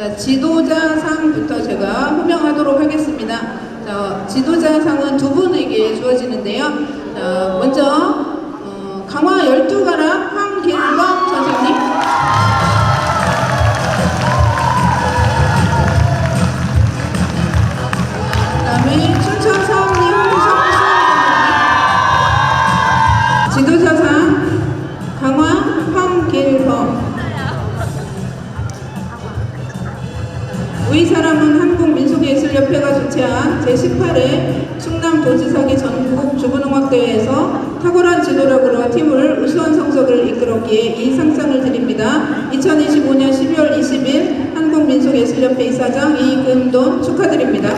자, 지도자상부터 제가 호명하도록 하겠습니다. 자, 지도자상은 두 분에게 주어지는데요. 자, 먼저 어, 강화 12가락 황길범 선생님. 그 다음에 춘천 사업리 홍성수 선생님. 지도자상 강화 황길범. 우리 사람은 한국민속예술협회가 주최한 제18회 충남도지사기 전국 주부농악대회에서 탁월한 지도력으로 팀을 우수한 성적을 이끌었기에 이 상장을 드립니다. 2025년 12월 20일 한국민속예술협회 이사장 이금돈 축하드립니다.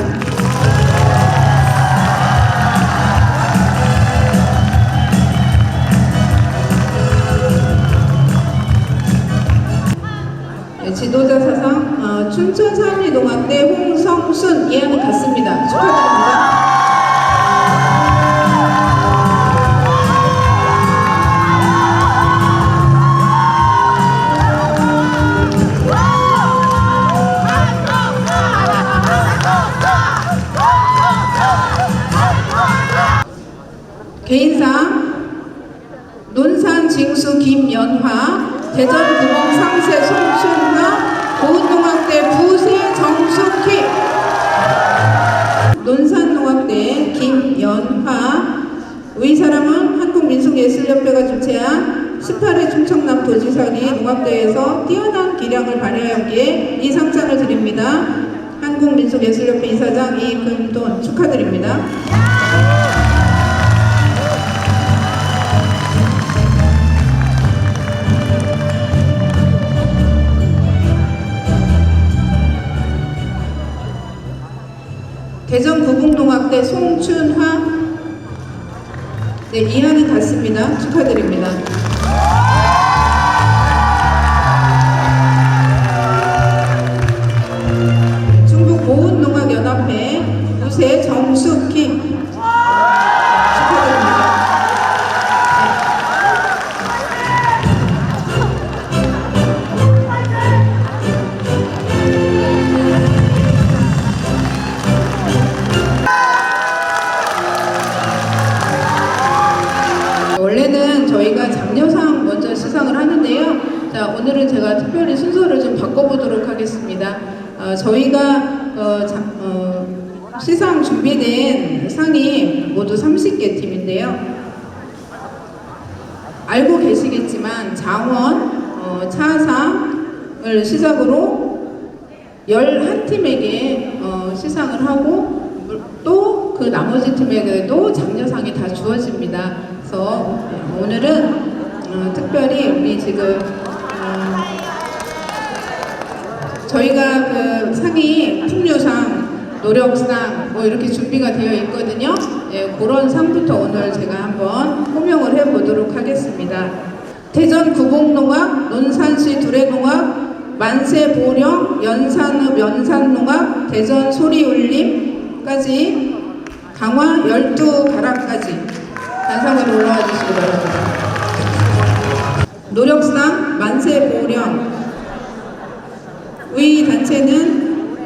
지도자 사상 어, 춘천 사업리농악대 홍성순 이하는 같습니다. 축하드립니다. 개인상 논산 징수 김연화 대전 구멍 상세 송춘화 고운농악대 부세 정숙희 논산농악대 김연화 의 사람은 한국민속예술협회가 주최한 18회 충청남 도지사기 농악대회에서 뛰어난 기량을 발휘하였기에 이 상장을 드립니다. 한국민속예술협회 이사장 이금돈 축하드립니다. 송춘화 네, 이하는 같습니다. 축하드립니다. 바꿔보도록 하겠습니다. 어, 저희가 어, 자- 어, 시상 준비된 상이 모두 30개 팀인데요. 알고 계시겠지만 장원, 어, 차상을 시작으로 11팀에게 어, 시상을 하고 또 그 나머지 팀에게도 장려상이 다 주어집니다. 그래서 오늘은 어, 특별히 우리 지금 저희가 그 상이 풍류상, 노력상 뭐 이렇게 준비가 되어 있거든요. 예, 그런 상부터 오늘 제가 한번 호명을 해보도록 하겠습니다. 대전 구봉농악, 논산시 두레농악, 만세보령, 연산읍 연산농악, 대전 소리울림까지 강화 12가락까지 단상으로 올라와 주시기 바랍니다. 노력상 만세보령 의 단체는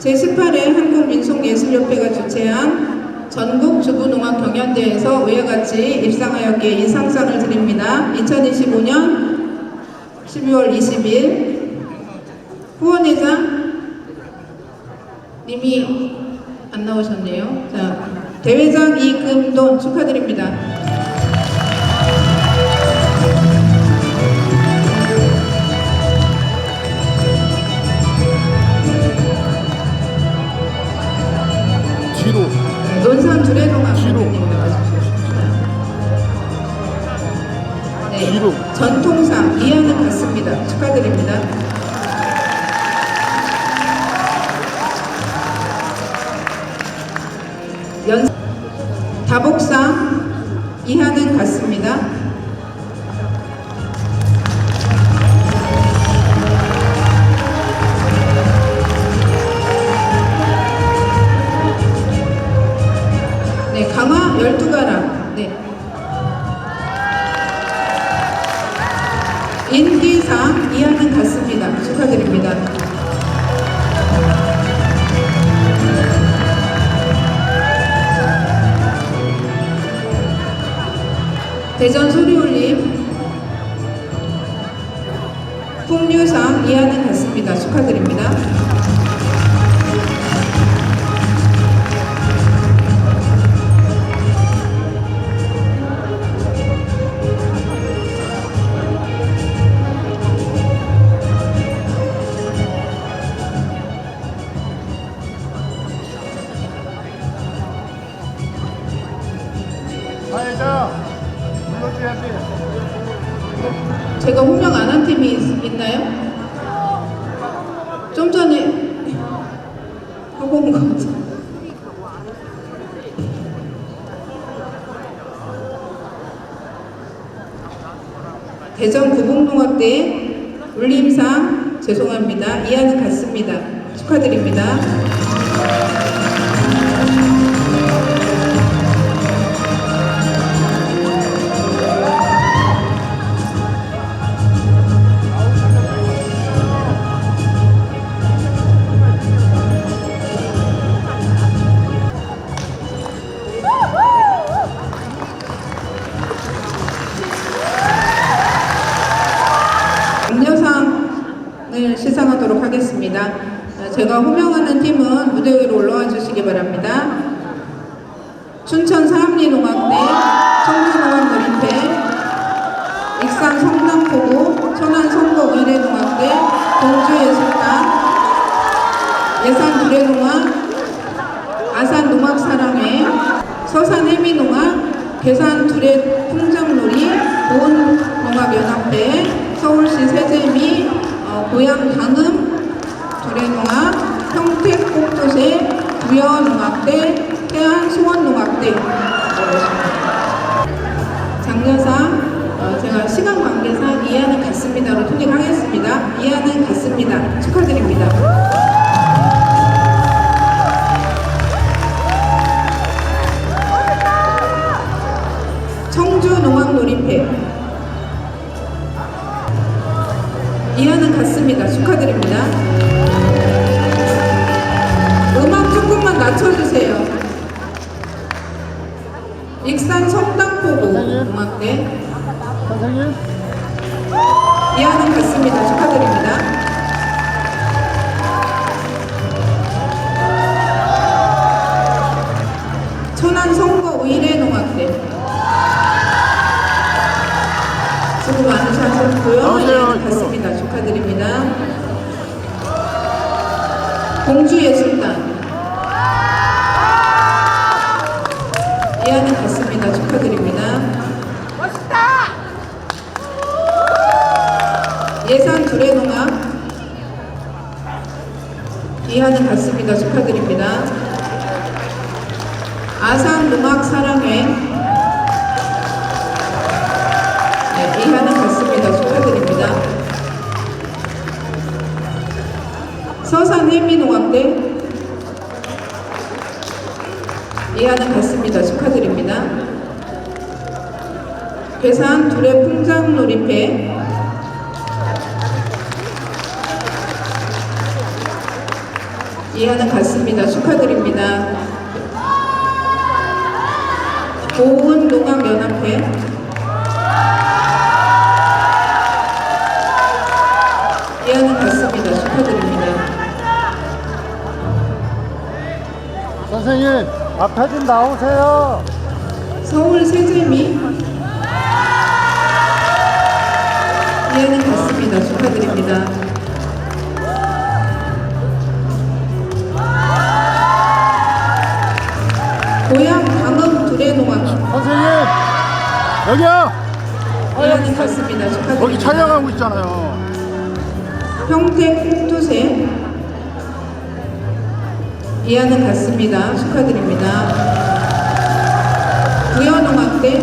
제18회 한국민속 예술협회가 주최한 전국 주부농악 경연대회에서 위와 같이 입상하였기에 이 상상을 드립니다. 2025년 12월 20일 후원회장 님이 안 나오셨네요. 자, 대회장 이금돈 축하드립니다. 연 다복상 이하는 같습니다. 대전 소리올림 풍류상 이하는 같습니다. 축하드립니다. 있, 있나요? 좀 전에 하고 온거 같아요. 대전 구봉동학대 울림상 죄송합니다. 이하는 같습니다. 축하드립니다. 시상하도록 하겠습니다. 어, 제가 호명하는 팀은 무대 위로 올라와 주시기 바랍니다. 춘천 사암리농학대, 청주농학놀이패, 익산 성남포구, 천안 성북의례농학대, 공주예술단, 예산 두레농학, 아산 농학사랑회, 서산 해미농학, 괴산 두레 풍장놀이, 보은농학연합회, 서울시 세제미, 어, 고향 강음 두레농학, 평택 꼭두세, 부여농학대, 태안 소원농학대 장려상 어, 제가 시간 관계상 이하는 같습니다로 통일하겠습니다. 이하는 같습니다. 축하드립니다. 공주예술단 이하는 같습니다. 축하드립니다. 예산 두레농악 이하는 같습니다. 축하드립니다. 아산 농악 사랑회 서산 해미농악대 이하는 같습니다. 축하드립니다. 괴산 두레 풍장놀이패 이하는 같습니다. 축하드립니다. 고은 농악연합회 선생님 앞에 좀 나오세요. 서울 세제미 이하는 같습니다. 축하드립니다. 고향 강흥 두레농악 선생님 여기요. 이하는 같습니다. 축하드립니다. 촬영하고 있잖아요. 평택 홍두세 이하는 같습니다. 축하드립니다. 부여농학대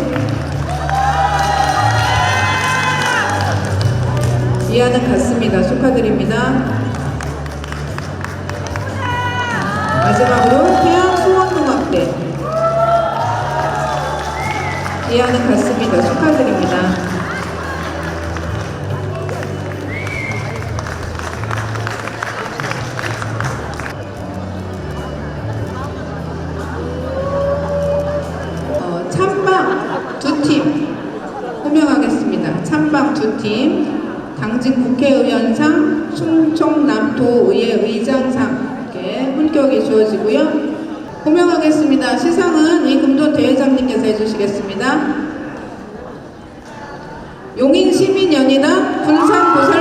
이하는 같습니다. 축하드립니다. 두팀 호명하겠습니다. 찬방 두 팀, 당진 국회 국회의원상, 충청남도의회 의장상 이렇게 훈격이 주어지고요. 호명하겠습니다. 시상은 이금돈 대회장님께서 해주시겠습니다. 용인 시민연희당 군산보살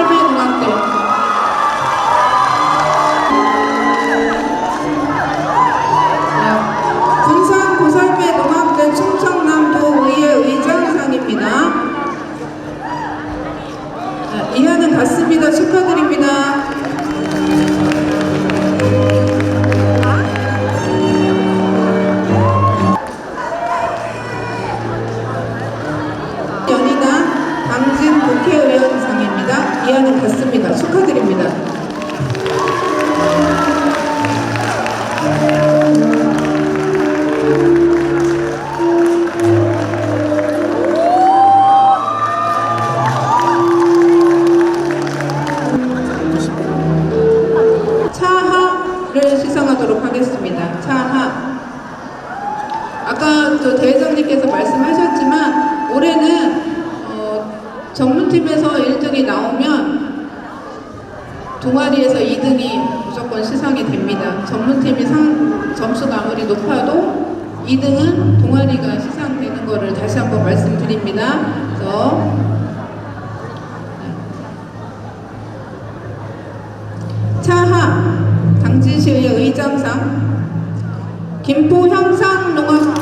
동아리에서 2등이 무조건 시상이 됩니다. 전문팀이 상, 점수가 아무리 높아도 2등은 동아리가 시상되는 것을 다시 한번 말씀드립니다. 그래서 차하 당진시의 의장상 김포 형상농업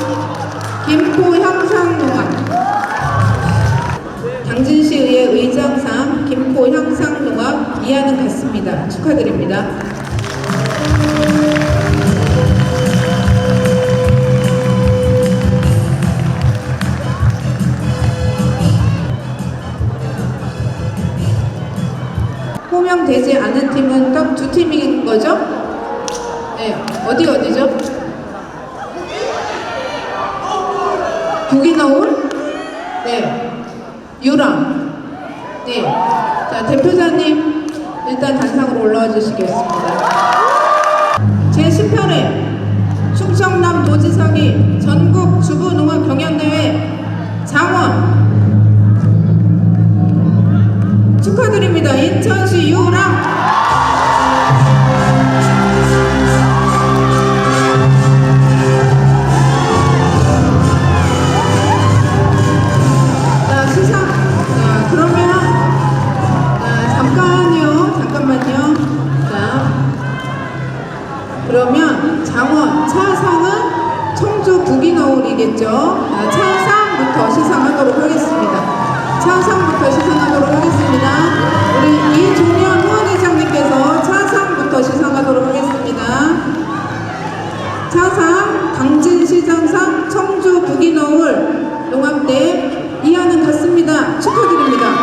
김포 형상농업 당진시의회 의장상 김포 형상농업 이하는 같습니다. 축하드립니다. 호명되지 않은 팀은 딱 두 팀인 거죠? 네, 어디 어디죠? 국인어울? 네. 유랑. 네. 자, 대표자님, 일단 단상으로 올라와 주시겠습니다. 제10편에 충청남 도지사기 전국 주부농업 경연대 화상, 강진시장상, 청주 북이노을 농암대 이하는 같습니다. 축하드립니다.